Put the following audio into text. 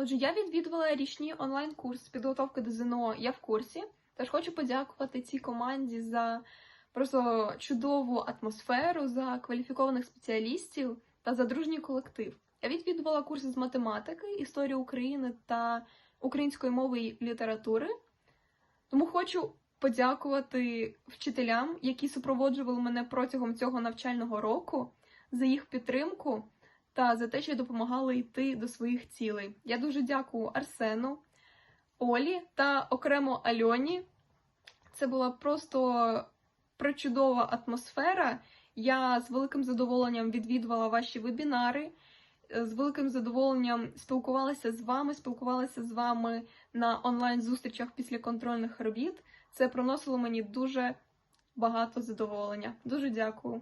Отже, я відвідувала річний онлайн-курс підготовки до ЗНО Я в курсі. Тож хочу подякувати цій команді за просто чудову атмосферу, за кваліфікованих спеціалістів та за дружній колектив. Я відвідувала курси з математики, історії України та української мови і літератури. Тому хочу подякувати вчителям, які супроводжували мене протягом цього навчального року, за їх підтримку та за те, що допомагали йти до своїх цілей. Я дуже дякую Арсену, Олі та окремо Альоні. Це була просто причудова атмосфера. Я з великим задоволенням відвідувала ваші вебінари. З великим задоволенням спілкувалася з вами, спілкувалася з вами на онлайн-зустрічах після контрольних робіт. Це приносило мені дуже багато задоволення. Дуже дякую.